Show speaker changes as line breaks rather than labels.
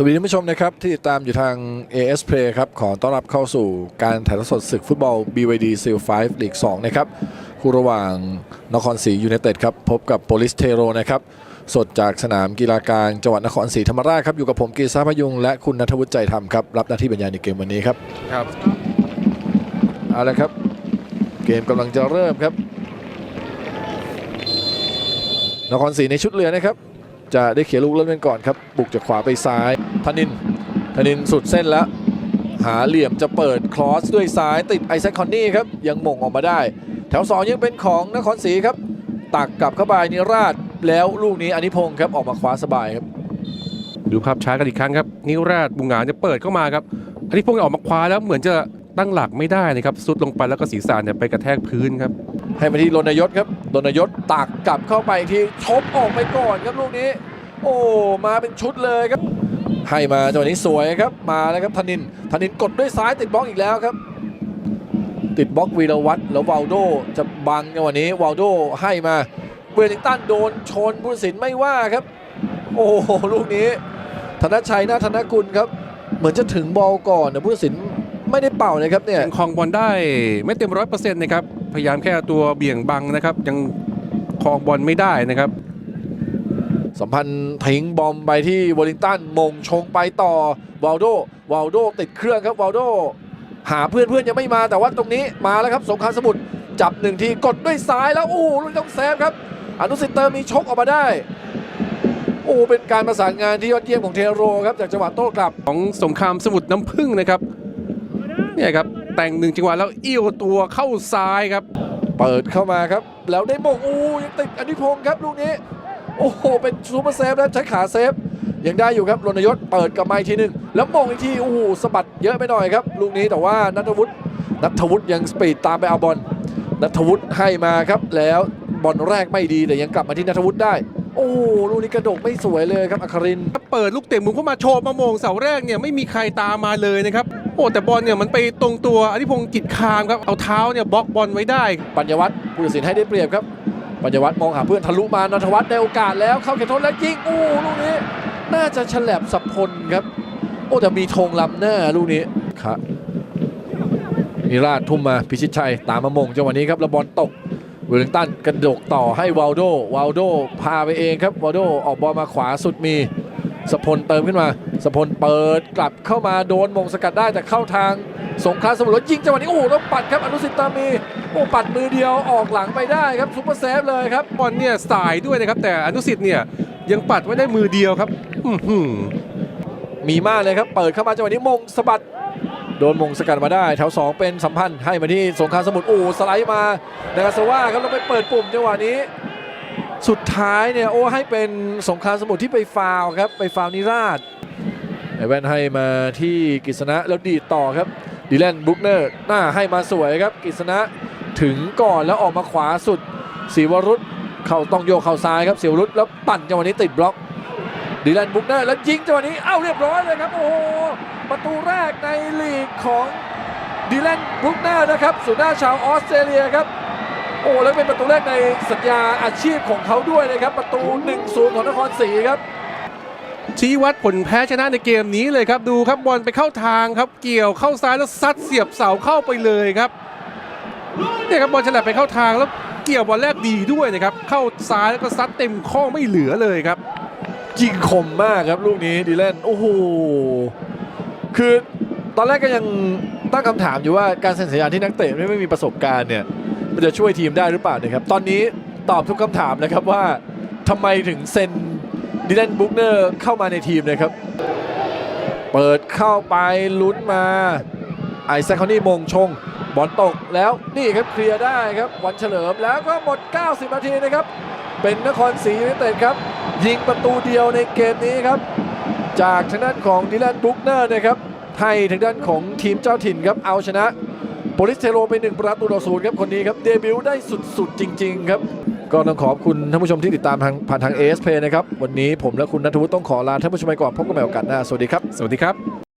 สวัสดีท่านผู้ชมนะครับที่ติดตามอยู่ทาง AS Play ครับขอต้อนรับเข้าสู่การถ่ายทอดสดศึกฟุตบอล BYD Seal 5 League 2นะครับคู่ระหว่างนครศรียูไนเต็ดครับพบกับโปลิสเทโรนะครับสดจากสนามกีฬากลางจังหวัดนครศรีธรรมราชครับอยู่กับผมกีซาพยุง และคุณนัทวุฒิใจธรรมครับรับหน้าที่บรรยายในเกมวันนี้ครับ
ครับ
เอาละครับ เกมกำลังจะเริ่มครับ นครศรีในชุดเรือนะครับจะได้เขียนลูกเริ่มเล่นก่อนครับ บุกจากขวาไปซ้าย ธนินธนินสุดเส้นแล้ว หาเหลี่ยมจะเปิดครอสด้วยซ้ายติดไอแซคคอนนี่ครับ ยังหม่งออกมาได้ แถว2ยังเป็นของนครศรีครับ ตักกลับเข้าไปนิราชแล้วลูกนี้อนิพงศ์ครับออกมาคว้าสบายครับ
ดูภาพช้ากันอีกครั้งครับ นิวราชบุงหงาจะเปิดเข้ามาครับอันนี้พวกออกมาคว้าแล้วเหมือนจะตั้งหลักไม่ได้นะครับซุดลงไปแล้วก็ศีรษะเนี่ยไปกระแทกพื้นครับ
ให้มาที่รณยศครับรณยศตักกลับเข้าไปอีกทีชบออกไปก่อนครับลูกนี้ โอ้มาเป็นชุดเลยครับ ให้มาจังหวะนี้สวยครับมาแล้วครับธนินธนินกดด้วยซ้ายติดบล็อกอีกแล้วครับ ติดบล็อกวีรวัตรแล้ววาลโดจะบังจังหวะนี้วาลโดให้มาเวลิงตันโดนชนผู้สินไม่ว่าครับ โอ้โหลูกนี้ ธนชัยนาธนกุลครับ เหมือนจะถึงบอลก่อนแต่ผู้สินไม่ได้เป่านะครับเนี่ย
ครองบอลได้ไม่เต็มร้อยเปอร์เซ็นต์นะครับพยายามแค่ตัวเบี่ยงบังนะครับยังครองบอลไม่ได้นะครับ
สัมพันธ์ทิ้งบอมไปที่วอลลิงตันมงชงไปต่อวาลโดวาลโดติดเครื่องครับวาลโดหาเพื่อนเพื่อนยังไม่มาแต่ว่าตรงนี้มาแล้วครับสงครามสมุทรจับหนึ่งทีกดด้วยซ้ายแล้วโอ้โหลูกนี้ต้องแซฟครับ อนุสิตเตอร์มีชกออกมาได้โอ้เป็นการประสานงานที่ยอดเยี่ยมของเทโรครับจากจังหวะโต้กลับ
ของสงครามสมุทรน้ำพึ่งนะครับเนี่ยครับแต่งหนึ่งจังหวะแล้วเอี้ยวตัวเข้าซ้ายครับ
เปิดเข้ามาครับ แล้วได้มงอู้ยังติดอนิพงศ์ครับลูกนี้ โอ้โห เป็นซูเปอร์เซฟนะใช้ขาเซฟ ยังได้อยู่ครับรณยศเปิดกลับมาอีกทีหนึ่งแล้วมงอีกทีโอ้โหสะบัดเยอะไปหน่อยครับ ลูกนี้แต่ว่านัทวุฒินัทวุฒิยังสปีดตามไปเอาบอลนัทวุฒิให้มาครับ แล้วบอลแรกไม่ดีแต่ยังกลับมาที่นัทวุฒิได้ โอ้โหลูกนี้กระดกไม่สวยเลยครับอัครินทร์
เปิดลูกเตะมุมเข้ามาโชว์มาโมงเสาแรกเนี่ยไม่มีใครตามมาเลยนะครับโอ้แต่บอลเนี่ยมันไปตรงตัวอธิพงศ์กิจคามครับเอาเท้าเนี่ยบล็อกบอลไว้ได้
ปัญญวัฒน์ผู้ตัดสินให้ได้เปรียบครับ ปัญญวัฒน์มองหาเพื่อนทะลุมานัทวัฒน์ได้โอกาสแล้วเข้าเขตโทษแล้วยิงโอ้ลูกนี้ น่าจะฉลับสับพลครับ โอ้แต่มีธงลำหน้าลูกนี้ครับนิราชทุ่มมาพิชิตชัยตามมามงจังหวะนี้ครับแล้วบอลตกเวลลิงตันกระดกต่อให้วาลโดวาลโดพาไปเองครับวาลโดออกบอลมาขวาสุดมีสพลเติมขึ้นมา สพลเปิดกลับเข้ามาโดนมงสกัดได้แต่เข้าทางสงครามสมุทรแล้วยิงจังหวะนี้โอ้โหแล้วปัดครับอนุสิตตามี อ้ปัดมือเดียวออกหลังไปได้ครับซุปเปอร์เซฟเลยครับ
บอลเนี่ยสายด้วยนะครับแต่อนุสิทธิ์เนี่ยยังปัดไว้ได้มือเดียวครับอื้อหือ
มีมากเลยครับ เปิดเข้ามาจังหวะนี้มงสะบัดโดนมงสกัดมาได้แถว 2 เป็นสัมพันธ์ให้มาที่สงครามสมุทรโอ้สไลด์มานากาซาว่าครับแล้วไปเปิดปุ่มจังหวะนี้ สุดท้ายเนี่ยโอ้ให้เป็นสงครามสมุทรที่ไปฟาวครับไปฟาวนิราชไอแว่นให้มาที่กฤษณะแล้วดีดต่อครับดีแลนบุกเนอร์หน้าให้มาสวยครับกฤษณะ ถึงก่อนแล้วออกมาขวาสุดศิวรุษเข่าต้องโยกเข่าซ้ายครับศิวรุษแล้วปั่นจังหวะนี้ติดบล็อกดีแลนบุกเนอร์แล้วยิงจังหวะนี้เอ้าเรียบร้อยเลยครับ โอ้โหประตูแรกในลีกของดีแลนบุกเนอร์นะครับสุน่าชาวออสเตรเลียครับโอ้แล้วเป็นประตูแรกในสัญญาอาชีพของเขาด้วยนะครับ ประตู 1-0 ของนครศรีครับ
ชี้วัดผลแพ้ชนะในเกมนี้เลยครับ ดูครับบอลไปเข้าทางครับ เกี่ยวเข้าซ้ายแล้วซัดเสียบเสาเข้าไปเลยครับ เนี่ยครับบอลฉลับไปเข้าทางแล้วเกี่ยวบอลแรกดีด้วยนะครับ เข้าซ้ายแล้วก็ซัดเต็มข้อไม่เหลือเลยครับ
ยิงคมมากครับลูกนี้ดีแลนโอ้โหคือตอนแรกก็ยังตั้งคำถามอยู่ว่าการเซ็นสัญญาที่นักเตะไม่ไม่มีประสบการณ์เนี่ยมันจะช่วยทีมได้หรือเปล่านะครับ ตอนนี้ตอบทุกคำถามนะครับว่าทำไมถึงเซ็นดิแลนบุกเนอร์เข้ามาในทีมนะครับ เปิดเข้าไปลุ้นมาไอแซคคอนนี่มงชง บอลตกแล้วนี่ครับเคลียร์ได้ครับวันเฉลิมแล้วก็หมด 90 นาทีนะครับ เป็นนครศรียูไนเต็ดครับ ยิงประตูเดียวในเกมนี้ครับ จากทางด้านของดิแลนบุกเนอร์นะครับให้ทางด้านของทีมเจ้าถิ่นครับเอาชนะโปลิสเทโรไป1ประตูต่อศูนย์ครับคนนี้ครับเดบิวต์ได้สุดๆ จริง ๆ ครับ ก็ต้องขอบคุณท่านผู้ชมที่ติดตามทางผ่านทาง AS Play นะครับ วันนี้ผมและคุณนัทวุฒิต้องขอลาท่านผู้ชมไปก่อนพบกันใหม่โอกาสหน้าสวัสดีครับ
สวัสดีครับ